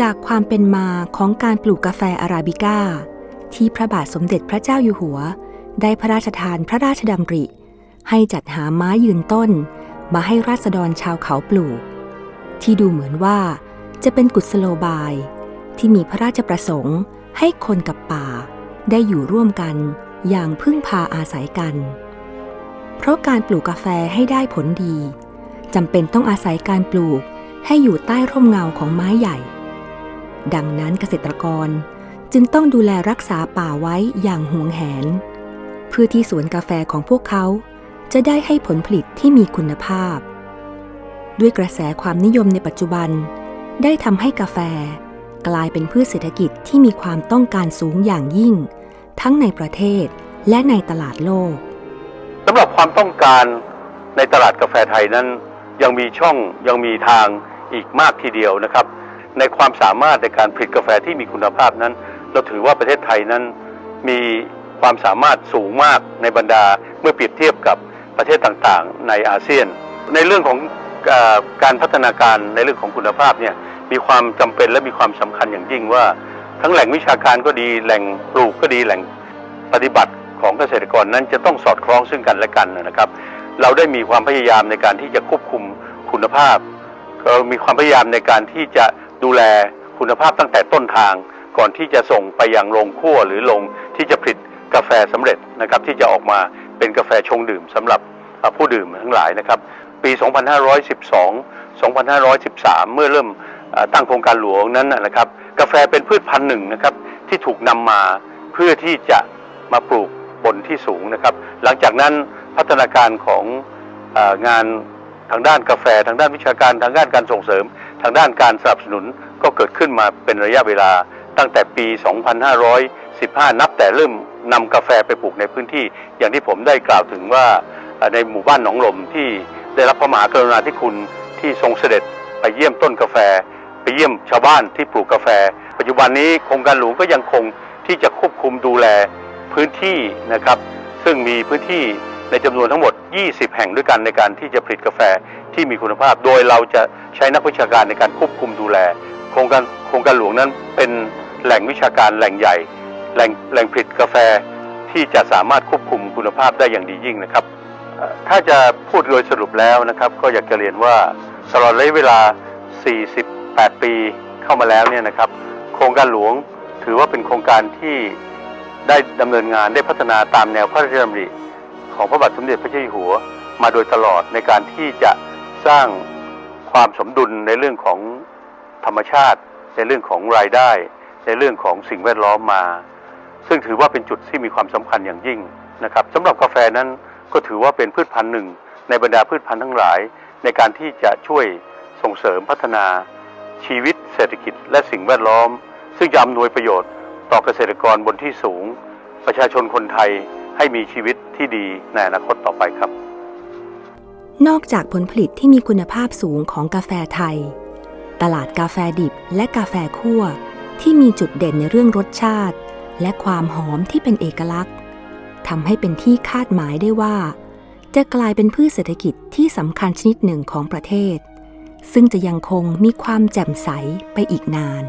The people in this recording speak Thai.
จากความเป็นมาของการปลูกกาแฟอาราบิก้า ที่พระบาทสมเด็จพระเจ้าอยู่หัว ได้พระราชทานพระราชดำริ ให้จัดหาไม้ยืนต้น มาให้ราษฎรชาวเขาปลูก ที่ดูเหมือนว่าจะเป็นกุศโลบาย ที่มีพระราชประสงค์ให้คนกับป่า ได้อยู่ร่วมกันอย่างพึ่งพาอาศัยกัน เพราะการปลูกกาแฟให้ได้ผลดีจำเป็นต้องอาศัยการปลูกให้อยู่ใต้ร่มเงาของไม้ใหญ่ ดังนั้นเกษตรกรจึงต้องดูแลรักษาป่าไว้อย่างห่วงแหน เพื่อที่สวนกาแฟของพวกเขาจะได้ให้ผลผลิตที่มีคุณภาพ ด้วยกระแสความนิยมในปัจจุบัน ได้ทำให้กาแฟกลายเป็นพืชเศรษฐกิจที่มีความต้องการสูงอย่างยิ่ง ทั้งในประเทศและในตลาดโลกสำหรับความต้องการในตลาดกาแฟไทยนั้น ยังมีช่องยังมีทางอีกมากทีเดียวนะครับ ในความสามารถในการผลิตกาแฟที่มีคุณภาพนั้น เราถือว่าประเทศไทยนั้นมีความสามารถสูงมากในบรรดาเมื่อเปรียบเทียบกับประเทศต่างๆ ในอาเซียน ในเรื่องของอการพัฒนาการในเรื่องของคุณภาพเนี่ยมีความจำเป็นและมีความสำคัญอย่างยิ่งว่า ทั้งแหล่งวิชาการก็ดีแหล่งปลูกก็ดีแหล่งปฏิบัติของเกษตรกรนั้นจะต้องสอดคล้องซึ่งกันและกันนะครับ เราได้มีความพยายามในการที่จะควบคุมคุณภาพเรามีความพยายามในการที่จะ ดูแลคุณภาพตั้งแต่ต้นทาง ก่อนที่จะส่งไปยังโรงคั่วหรือโรงที่จะผลิตกาแฟสำเร็จนะครับที่จะออกมาเป็นกาแฟชงดื่มสำหรับผู้ดื่มทั้งหลายนะครับ ปี 2512 2513 เมื่อเริ่มตั้งโครงการหลวงนั้นนะครับ กาแฟเป็นพืชพันธุ์หนึ่งนะครับที่ถูกนำมาเพื่อที่จะมาปลูกบนที่สูงนะครับ หลังจากนั้นพัฒนาการของงานทางด้านกาแฟ ทางด้านวิชาการทางด้านการส่งเสริม ทางด้านการสนับสนุนก็เกิดขึ้นมาเป็นระยะเวลาตั้งแต่ปี 2515 นับแต่เริ่มนำกาแฟไปปลูกในพื้นที่ อย่างที่ผมได้กล่าวถึงว่าในหมู่บ้านหนองลมที่ได้รับพระมหากรุณาธิคุณที่ทรงเสด็จไปเยี่ยมต้นกาแฟ ไปเยี่ยมชาวบ้านที่ปลูกกาแฟ ปัจจุบันนี้โครงการหลวงก็ยังคงที่จะควบคุมดูแลพื้นที่นะครับ ซึ่งมีพื้นที่ในจำนวนทั้งหมด 20 แห่งด้วยกันในการที่จะผลิตกาแฟ ที่มีคุณภาพ โดยเราจะใช้นักวิชาการในการควบคุมดูแล โครงการโครงการหลวงนั้นเป็นแหล่งวิชาการแหล่งใหญ่ แหล่งแหล่งผลิตกาแฟที่จะสามารถควบคุมคุณภาพได้อย่างดียิ่งนะครับ ถ้าจะพูดโดยสรุปแล้วนะครับ ก็อยากจะเรียนว่าตลอดระยะเวลา 48 ปีเข้ามาแล้วเนี่ยนะครับ โครงการหลวงถือว่าเป็นโครงการที่ได้ดำเนินงานได้พัฒนาตามแนวพระราชดำริของพระบาทสมเด็จพระเจ้าอยู่หัว มาโดยตลอดในการที่จะ สร้างความสมดุลในเรื่องของธรรมชาติ ในเรื่องของรายได้ ในเรื่องของสิ่งแวดล้อมมา ซึ่งถือว่าเป็นจุดที่มีความสำคัญอย่างยิ่งนะครับสำหรับกาแฟนั้นก็ถือว่าเป็นพืชพันธุ์หนึ่ง ในบรรดาพืชพันธุ์ทั้งหลาย ในการที่จะช่วยส่งเสริมพัฒนาชีวิตเศรษฐกิจและสิ่งแวดล้อม ซึ่งจะอำนวยประโยชน์ต่อเกษตรกรบนที่สูง ประชาชนคนไทยให้มีชีวิตที่ดีในอนาคตต่อไปครับ นอกจากผลผลิตที่มีคุณภาพสูงของกาแฟไทย ตลาดกาแฟดิบและกาแฟคั่ว ที่มีจุดเด่นในเรื่องรสชาติ และความหอมที่เป็นเอกลักษณ์ทำให้เป็นที่คาดหมายได้ว่า จะกลายเป็นพืชเศรษฐกิจที่สำคัญชนิดหนึ่งของประเทศ ซึ่งจะยังคงมีความแจ่มใสไปอีกนาน